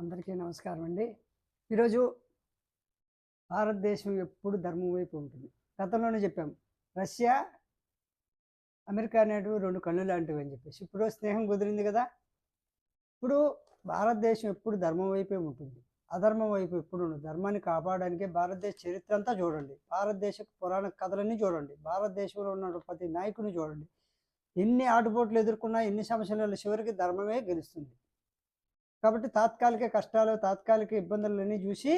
అందరికీ నమస్కారం అండి. ఈరోజు భారతదేశం ఎప్పుడు ధర్మం వైపు ఉంటుంది? గతంలోనే చెప్పాం రష్యా అమెరికా అనేటివి రెండు కళ్ళు లాంటివి అని చెప్పేసి. ఇప్పుడు స్నేహం కుదిరింది కదా? ఇప్పుడు భారతదేశం ఎప్పుడు ధర్మం వైపే ఉంటుంది? అధర్మం వైపు ఎప్పుడు ఉండదు? ధర్మాన్ని కాపాడడానికే భారతదేశ చరిత్ర అంతా చూడండి. భారతదేశ పురాణ కథలన్నీ చూడండి. భారతదేశంలో ఉన్న ప్రతి నాయకుని చూడండి. ఎన్ని ఆటుపోట్లు ఎదుర్కొన్నా ఎన్ని సమస్యలలో చివరికి ధర్మమే గెలుస్తుంది. కాబట్టి తాత్కాలిక కష్టాలు తాత్కాలిక ఇబ్బందులన్నీ చూసి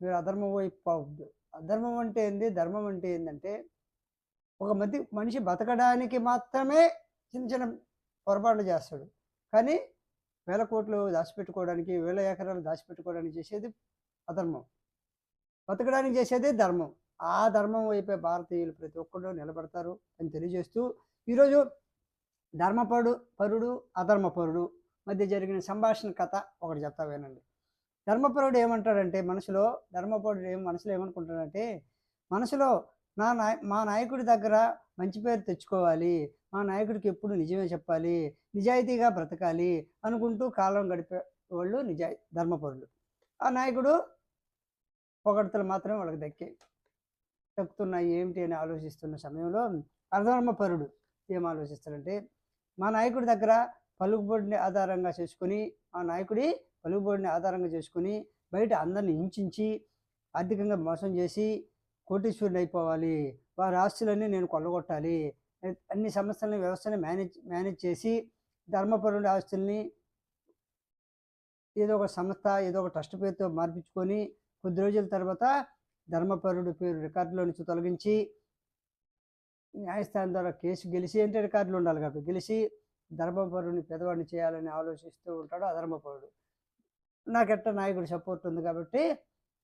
మీరు అధర్మం వైపు పోవద్దు అధర్మం అంటే ఏంది? ధర్మం అంటే ఏంటంటే ఒక మధ్య మనిషి బతకడానికి మాత్రమే చిన్న చిన్న పొరపాట్లు చేస్తాడు. కానీ వేల కోట్లు దాచిపెట్టుకోవడానికి వేల ఎకరాలు దాచిపెట్టుకోవడానికి చేసేది అధర్మం. బతకడానికి చేసేది ధర్మం. ఆ ధర్మం వైపే భారతీయులు ప్రతి ఒక్కరు నిలబడతారు అని తెలియజేస్తూ ఈరోజు ధర్మపరుడు పరుడు అధర్మపరుడు మధ్య జరిగిన సంభాషణ కథ ఒకటి చెప్తా వినండి. ధర్మపరుడు ఏమంటాడంటే మనసులో ధర్మపరుడు ఏం మనసులో ఏమనుకుంటాడంటే మనసులో నా నాయ మా నాయకుడి దగ్గర మంచి పేరు తెచ్చుకోవాలి. మా నాయకుడికి ఎప్పుడు నిజమే చెప్పాలి. నిజాయితీగా బ్రతకాలి అనుకుంటూ కాలం గడిపే వాళ్ళు నిజాయి ధర్మపరులు. ఆ నాయకుడు పొగడతలు మాత్రమే వాళ్ళకి దక్కి దక్కుతున్నాయి ఏమిటి అని ఆలోచిస్తున్న సమయంలో అధర్మపరుడు ఏం ఆలోచిస్తాడంటే మా నాయకుడి దగ్గర పలుకుబడిని ఆధారంగా చేసుకుని ఆ నాయకుడి పలుకుబడిని ఆధారంగా చేసుకుని బయట అందరిని హింసించి ఆర్థికంగా మోసం చేసి కోటీశ్వరుని అయిపోవాలి. వారి ఆస్తులన్నీ నేను కొల్లగొట్టాలి. అన్ని సంస్థలని వ్యవస్థని మేనేజ్ మేనేజ్ చేసి ధర్మపరుడి ఆస్తుల్ని ఏదో ఒక సంస్థ ఏదో ఒక ట్రస్ట్ పేరుతో మార్పించుకొని కొద్ది రోజుల తర్వాత ధర్మపరుడు పేరు రికార్డులో నుంచి తొలగించి న్యాయస్థానం ద్వారా కేసు గెలిచి అంటే రికార్డులు ఉండాలి కాబట్టి గెలిచి ధర్మపరుని పెదవాడిని చేయాలని ఆలోచిస్తూ ఉంటాడు అధర్మపరుడు. నాకెట్ట నాయకుడి సపోర్ట్ ఉంది కాబట్టి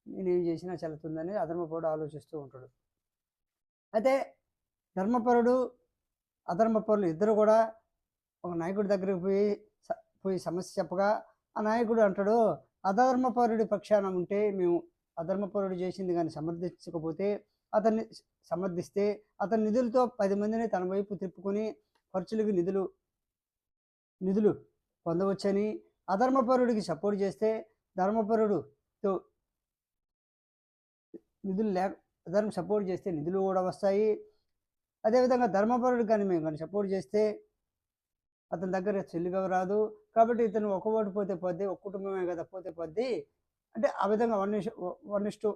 నేనేం చేసినా చెల్లుతుందని అధర్మపరుడు ఆలోచిస్తూ ఉంటాడు. అయితే ధర్మపరుడు అధర్మపరులు ఇద్దరు కూడా ఒక నాయకుడి దగ్గరికి పోయి పోయి సమస్య చెప్పగా ఆ నాయకుడు అంటాడు అధర్మపరుడి పక్షాన ఉంటే మేము అధర్మపరుడు చేసింది కానీ సమర్థించకపోతే అతన్ని సమర్థిస్తే అతని నిధులతో పది మందిని తన వైపు తిప్పుకొని ఖర్చులకు నిధులు నిధులు పొందవచ్చని అధర్మపరుడికి సపోర్ట్ చేస్తే ధర్మపరుడుతో నిధులు లేక అధర్మ సపోర్ట్ చేస్తే నిధులు కూడా వస్తాయి. అదేవిధంగా ధర్మపరుడు కానీ మేము కానీ సపోర్ట్ చేస్తే అతని దగ్గర చెల్లిగా రాదు. కాబట్టి ఇతను ఒక ఓటు పోతే పోద్ది ఒక కుటుంబమే కదా పోతే పోద్ది. అంటే ఆ విధంగా వన్ వన్ ఇస్టు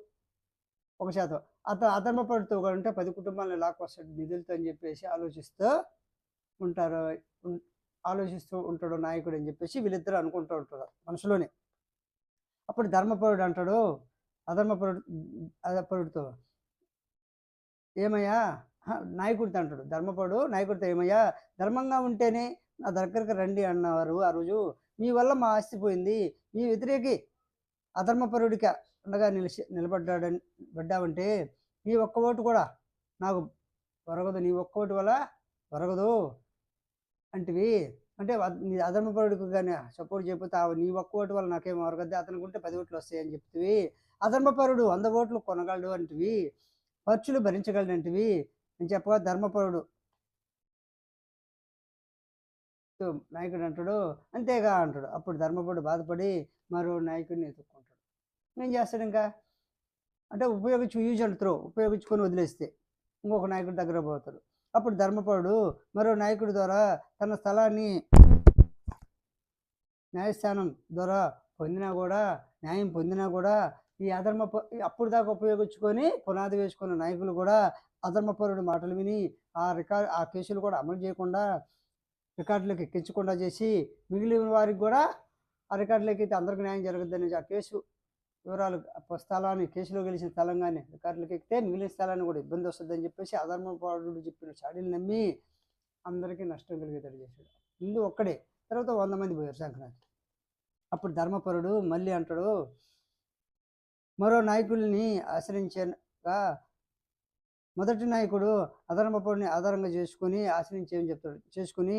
ఒక శాతం. అతను అధర్మపరుడితో కూడా ఉంటే పది కుటుంబాలను లాక్కొస్తాడు నిధులతో అని చెప్పేసి ఆలోచిస్తూ ఉంటారు. ఆలోచిస్తూ ఉంటాడు నాయకుడు అని చెప్పేసి వీళ్ళిద్దరు అనుకుంటూ ఉంటారు మనసులోనే. అప్పుడు ధర్మపరుడు అంటాడు అధర్మపరుడు అధపరుడితో ఏమయ్యా? నాయకుడితో అంటాడు ధర్మపరుడు నాయకుడితో ఏమయ్యా? ధర్మంగా ఉంటేనే నా దగ్గరకు రండి అన్నవారు ఆ రోజు. మీ వల్ల మా ఆస్తి పోయింది. మీ వ్యతిరేకి అధర్మపరుడికి ఉండగా నిలిచి నిలబడ్డాడని పడ్డావంటే నీ ఒక్క ఓటు కూడా నాకు వరగదు. నీ ఒక్క ఓటు వల్ల వరగదు. అంటివి? అంటే నీ అధర్మపరుడికి కానీ సపోర్ట్ చేయకపోతే నీ ఒక్క ఓటు వల్ల నాకేం వరగద్ది? అతనికి ఉంటే పది ఓట్లు వస్తాయి అని చెప్తివి అధర్మపరుడు వంద ఓట్లు కొనగలడు అంటివి. ఖర్చులు భరించగలడు అంటివి. అని చెప్పగా ధర్మపరుడు నాయకుడు అంటాడు అంతేగా అంటాడు. అప్పుడు ధర్మపరుడు బాధపడి మరో నాయకుడిని ఎత్తుక్కుంటాడు. ఏం చేస్తాడు ఇంకా? అంటే ఉపయోగించు యూజ్ అండ్ త్రో ఉపయోగించుకొని వదిలేస్తే ఇంకొక నాయకుడి దగ్గర పోతాడు. అప్పుడు ధర్మపరుడు మరో నాయకుడి ద్వారా తన స్థలాన్ని న్యాయస్థానం ద్వారా పొందినా కూడా న్యాయం పొందినా కూడా ఈ అధర్మ అప్పుడు దాకా ఉపయోగించుకొని పునాది వేసుకున్న నాయకులు కూడా అధర్మపరుడు మాటలు విని ఆ రికార్డ్ ఆ కేసులు కూడా అమలు చేయకుండా రికార్డులకు ఎక్కించకుండా చేసి మిగిలిన వారికి కూడా ఆ రికార్డులకి అయితే అందరికీ న్యాయం జరగద్దని ఆ కేసు వివరాలు స్థలాన్ని కేసులో గెలిచిన తెలంగాణ కానీ రికార్డులకు ఎక్కితే మిగిలిన స్థలాన్ని కూడా ఇబ్బంది వస్తుందని చెప్పేసి అధర్మపరుడు చెప్పిన చాడీలు నమ్మి అందరికీ నష్టం కలిగేటట్టు చేశాడు. ముందు ఒక్కడే తర్వాత వంద మంది పోయారు సంక్రాంతి. అప్పుడు ధర్మపరుడు మళ్ళీ అంటాడు మరో నాయకుల్ని ఆశ్రయించగా మొదటి నాయకుడు అధర్మపరుని ఆధారంగా చేసుకుని ఆశ్రయించేయని చెప్తాడు. చేసుకుని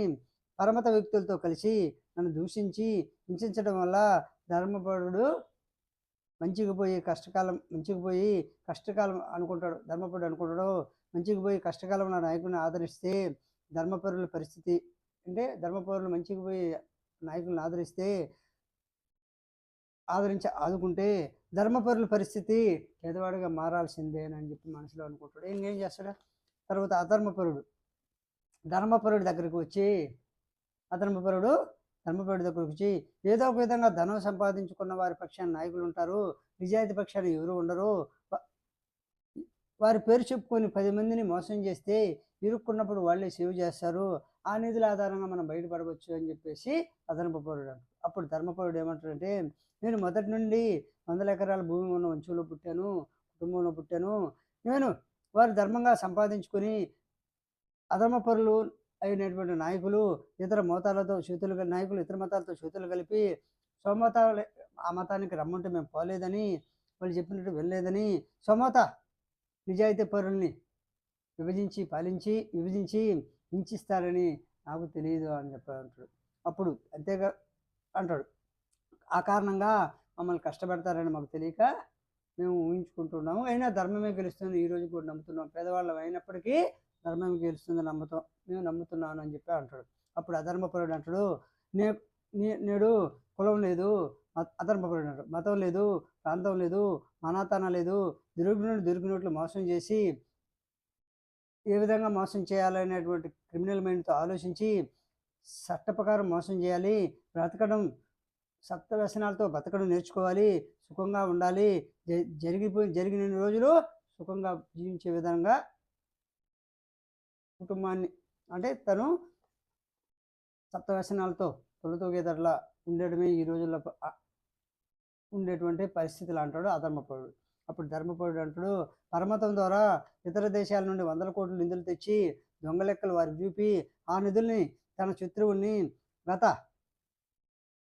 పరమత వ్యక్తులతో కలిసి నన్ను దూషించి హింసించడం వల్ల ధర్మపరుడు మంచిగా పోయి కష్టకాలం మంచిగా పోయి కష్టకాలం అనుకుంటాడు ధర్మపరుడు అనుకుంటాడు మంచిగా పోయి కష్టకాలం నా నాయకుడిని ఆదరిస్తే ధర్మపరుల పరిస్థితి అంటే ధర్మపరులు మంచిగా పోయి నాయకులను ఆదరిస్తే ఆదరించి ఆదుకుంటే ధర్మపరుల పరిస్థితి పేదవాడిగా మారాల్సిందే అని చెప్పి మనసులో అనుకుంటాడు. ఇంకేం చేస్తాడు? తర్వాత అధర్మపరుడు ధర్మపరుడి దగ్గరికి వచ్చి అధర్మపరుడు ధర్మపరుడి దగ్గరికి ఏదో ఒక విధంగా ధనం సంపాదించుకున్న వారి పక్షాన నాయకులు ఉంటారు నిజాయితీ పక్షాన ఎవరు ఉండరు. వారి పేరు చెప్పుకొని పది మందిని మోసం చేస్తే ఇరుక్కున్నప్పుడు వాళ్ళే సేవ్ చేస్తారు. ఆ నిధుల ఆధారంగా మనం బయటపడవచ్చు అని చెప్పేసి అదనపు పౌరుడు అప్పుడు ధర్మపరుడు ఏమంటాడంటే నేను మొదటి నుండి వందల ఎకరాల భూమి ఉన్న వంశంలో పుట్టాను కుటుంబంలో పుట్టాను. నేను వారు ధర్మంగా సంపాదించుకొని అధర్మపరులు అయినటువంటి నాయకులు ఇతర మతాలతో చేతులు నాయకులు ఇతర మతాలతో చేతులు కలిపి సోమత ఆ మతానికి రమ్మంటే మేము పోలేదని వాళ్ళు చెప్పినట్టు వెళ్ళలేదని సోమత నిజాయితీ పరుల్ని విభజించి పాలించి విభజించి హింసిస్తారని నాకు తెలియదు అని చెప్పాడు అంటాడు. అప్పుడు అంతేగా అంటాడు. ఆ కారణంగా మమ్మల్ని కష్టపెడతారని మాకు తెలియక మేము ఊహించుకుంటున్నాము. అయినా ధర్మమే గెలుస్తుంది. ఈ రోజు కూడా నమ్ముతున్నాం. పేదవాళ్ళం అయినప్పటికీ ధర్మం గెలుస్తుంది నమ్ముతాం నేను నమ్ముతున్నాను అని చెప్పి అంటాడు. అప్పుడు అధర్మపరుడు అంటాడు నే నే- నేడు కులం లేదు మత- అధర్మపరుడు అంటాడు. మతం లేదు ప్రాంతం లేదు మనాతన లేదు దొరికినట్టు దొరికినట్లు మోసం చేసి ఏ విధంగా మోసం చేయాలనేటువంటి క్రిమినల్ మైండ్తో ఆలోచించి చట్ట ప్రకారం మోసం చేయాలి బ్రతకడం సప్త వ్యసనాలతో బతకడం నేర్చుకోవాలి సుఖంగా ఉండాలి జ- జరిగిపోయి జరిగిన రోజులు సుఖంగా జీవించే విధంగా కుటుంబాన్ని అంటే తను సప్తవ్యసనాలతో వ్యసనాలతో ఉండడమే ఈ రోజుల్లో ఉండేటువంటి పరిస్థితులు అంటాడు అధర్మపరుడు. అప్పుడు ధర్మపరుడు అంటాడు పరమతం ద్వారా ఇతర దేశాల నుండి వందల కోట్ల నిధులు తెచ్చి దొంగ లెక్కలు వారికి చూపి ఆ నిధుల్ని తన శత్రువుని గత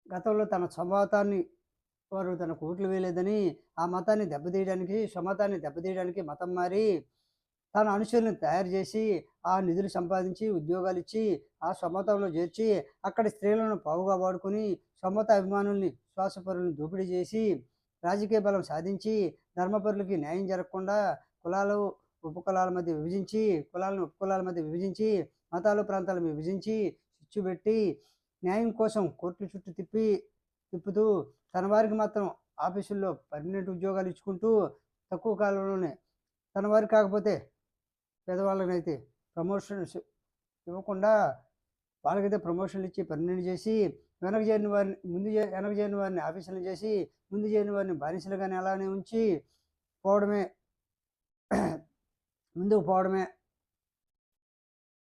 గతంలో తన స్వమతాన్ని వారు తన కోట్లు వేయలేదని ఆ మతాన్ని దెబ్బతీయడానికి స్వమతాన్ని దెబ్బతీయడానికి మతం మారి తన అనుచరులను తయారు చేసి ఆ నిధులు సంపాదించి ఉద్యోగాలు ఇచ్చి ఆ సమతంలో చేర్చి అక్కడి స్త్రీలను పావుగా వాడుకొని సమత అభిమానుల్ని శ్వాసపరులను దోపిడీ చేసి రాజకీయ బలం సాధించి ధర్మపరులకి న్యాయం జరగకుండా కులాలు ఉపకులాల మధ్య విభజించి కులాలను ఉపకులాల మధ్య విభజించి మతాలు ప్రాంతాలను విభజించి చిచ్చు పెట్టి న్యాయం కోసం కోర్టుల చుట్టూ తిప్పి తిప్పుతూ తన వారికి మాత్రం ఆఫీసుల్లో పర్మనెంట్ ఉద్యోగాలు ఇచ్చుకుంటూ తక్కువ కాలంలోనే తన వారికి కాకపోతే పేదవాళ్ళనైతే ప్రమోషన్స్ ఇవ్వకుండా వాళ్ళకైతే ప్రమోషన్లు ఇచ్చి పర్మనెంట్ చేసి వెనక చేయని వారిని ముందు వెనక చేయని వారిని ఆఫీసులు చేసి ముందు చేయని వారిని బానిసలుగానే అలానే ఉంచి పోవడమే ముందుకు పోవడమే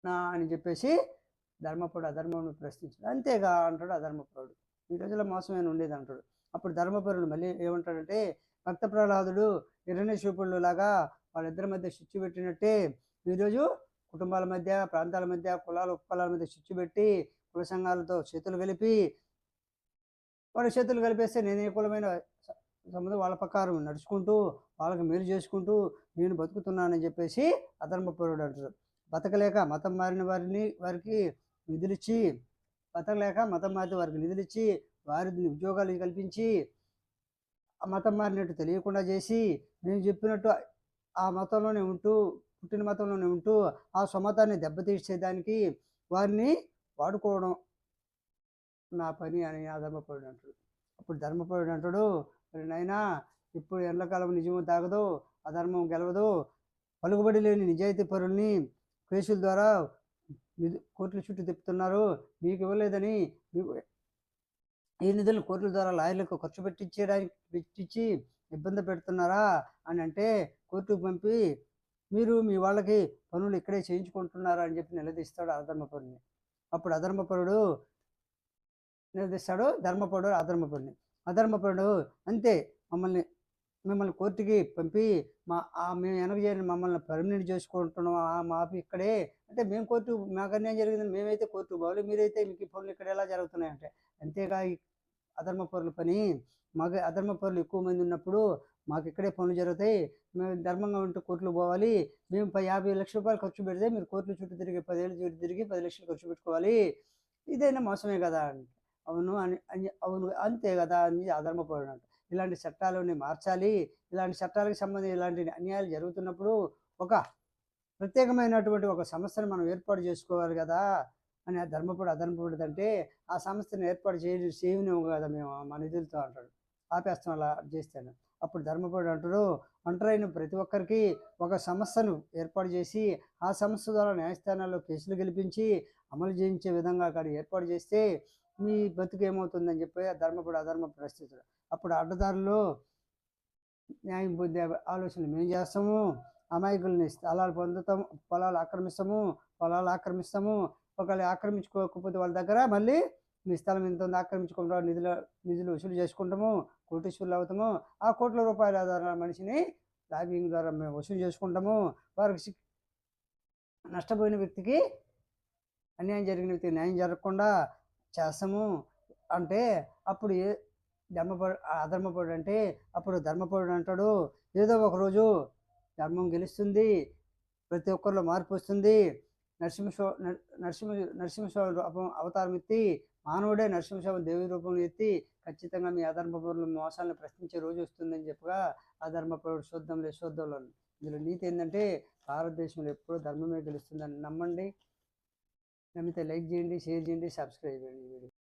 నా అని చెప్పేసి ధర్మపుడు అధర్మమును ప్రశ్నించాడు. అంతేగా అంటాడు అధర్మపురుడు. ఈ రోజుల్లో మోసమైన ఉండేది అంటాడు. అప్పుడు ధర్మపురుడు మళ్ళీ ఏమంటాడంటే భక్త ప్రహ్లాదుడు హిరణ్యశూపుడు లాగా వాళ్ళిద్దరి మధ్య చిచ్చు పెట్టినట్టే ఈరోజు కుటుంబాల మధ్య ప్రాంతాల మధ్య కులాల ఉపకులాల మధ్య చిచ్చు పెట్టి కుల సంఘాలతో చేతులు కలిపి వాళ్ళ చేతులు కలిపేస్తే నేను ఏ కులమైన సంబంధం వాళ్ళ ప్రకారం నడుచుకుంటూ వాళ్ళకి మేలు చేసుకుంటూ నేను బతుకుతున్నానని చెప్పేసి అధర్మపరుడు అంటారు. బతకలేక మతం మారిన వారిని వారికి నిధులిచ్చి బతకలేక మతం మారిన వారికి నిధులిచ్చి వారికి ఉద్యోగాలు కల్పించి ఆ మతం మారినట్టు తెలియకుండా చేసి నేను చెప్పినట్టు ఆ మతంలోనే ఉంటూ పుట్టిన మతంలోనే ఉంటూ ఆ సమతాన్ని దెబ్బతీసేదానికి వారిని వాడుకోవడం నా పని అని ఆ ధర్మపరుడు అంటాడు. అప్పుడు ధర్మపరుడు అంటాడు "మరి నాయనా ఇప్పుడు ఎండకాలం నిజము తాగదు అధర్మం గెలవదు పలుకుబడి లేని నిజాయితీ పరుల్ని కేసుల ద్వారా నిధు కోర్టుల చుట్టూ తిప్పుతున్నారు మీకు ఇవ్వలేదని మీకు ఈ నిధులు కోర్టుల ద్వారా లాయర్లకు ఖర్చు పెట్టించడానికి పెట్టించి ఇబ్బంది పెడుతున్నారా? అని అంటే కోర్టుకు పంపి మీరు మీ వాళ్ళకి పనులు ఇక్కడే చేయించుకుంటున్నారా? అని చెప్పి నిలదీస్తాడు అధర్మపరుని అప్పుడు అధర్మపరుడు నిలదీస్తాడు ధర్మపరుడు అధర్మపరుని అధర్మపరుడు అంతే మమ్మల్ని మిమ్మల్ని కోర్టుకి పంపి మా మేము వెనక చేరిన మమ్మల్ని పర్మనెంట్ చేసుకుంటున్నాం ఆ మాకు ఇక్కడే అంటే మేము కోర్టు మాకు అన్యాయం మేమైతే కోర్టు పోవాలి మీరైతే మీకు ఈ పనులు ఇక్కడ ఎలా జరుగుతున్నాయంటే అంతేగా ఈ అధర్మ పని మాకు అధర్మపరులు ఎక్కువ మంది ఉన్నప్పుడు మాకు ఇక్కడే పనులు జరుగుతాయి. మేము ధర్మంగా ఉంటూ కోర్టులు పోవాలి. మేము యాభై లక్షల రూపాయలు ఖర్చు పెడితే మీరు కోర్టులు చుట్టూ తిరిగి పదేళ్ళు చుట్టూ తిరిగి పది లక్షలు ఖర్చు పెట్టుకోవాలి. ఇదైనా మోసమే కదా అని అవును అని అవును అంతే కదా అని అధర్మపరుడు ఇలాంటి చట్టాలని మార్చాలి. ఇలాంటి చట్టాలకు సంబంధించి ఇలాంటి అన్యాయాలు జరుగుతున్నప్పుడు ఒక ప్రత్యేకమైనటువంటి ఒక సంస్థను మనం ఏర్పాటు చేసుకోవాలి కదా అని ఆ ధర్మపడు అధర్మపడు అంటే ఆ సంస్థను ఏర్పాటు చేయ చేయనివ్వు కదా మేము మా నిధులతో అంటాడు. ఆపేస్తాం అలా చేస్తాను. అప్పుడు ధర్మపరుడు అంటారు ఒంటరైన ప్రతి ఒక్కరికి ఒక సమస్యను ఏర్పాటు చేసి ఆ సమస్య ద్వారా న్యాయస్థానాల్లో కేసులు గెలిపించి అమలు చేయించే విధంగా అక్కడ ఏర్పాటు చేస్తే మీ బతుకు ఏమవుతుందని చెప్పి ఆ ధర్మపడు అధర్మ పరిస్థితులు అప్పుడు అడ్డదారులు న్యాయం పొందే ఆలోచనలు మేము చేస్తాము అమాయకుల్ని స్థలాలు పొందుతాము పొలాలు ఆక్రమిస్తాము పొలాలు ఆక్రమిస్తాము ఒకవేళ ఆక్రమించుకోకపోతే వాళ్ళ దగ్గర మళ్ళీ మీ స్థలం ఎంత ఉంది ఆక్రమించుకుంటాం నిధులు నిధులు వసూలు చేసుకుంటాము కోటీశ్వరులు అవుతాము. ఆ కోట్ల రూపాయల ఆధార మనిషిని లాబింగ్ ద్వారా మేము వసూలు చేసుకుంటాము. వారికి నష్టపోయిన వ్యక్తికి అన్యాయం జరిగిన వ్యక్తికి న్యాయం జరగకుండా చేస్తాము. అంటే అప్పుడు ఏ ధర్మపడు అధర్మపడు అంటే అప్పుడు ధర్మపడు అంటాడు ఏదో ఒకరోజు ధర్మం గెలుస్తుంది ప్రతి ఒక్కరిలో మార్పు వస్తుంది. నరసింహ నరసింహ నరసింహస్వామి రూపం అవతారం ఎత్తి మానవుడే నరసింహస్వామి దేవి రూపంలో ఎత్తి ఖచ్చితంగా మీ అధర్మపరుల మోసాలను ప్రశ్నించే రోజు వస్తుందని చెప్పగా అధర్మపరుడు శుద్ధంలో శుద్ధంలో ఇందులో నీతి ఏంటంటే భారతదేశంలో ఎప్పుడూ ధర్మమే గెలుస్తుందని నమ్మండి. నమ్మితే లైక్ చేయండి షేర్ చేయండి సబ్స్క్రైబ్ చేయండి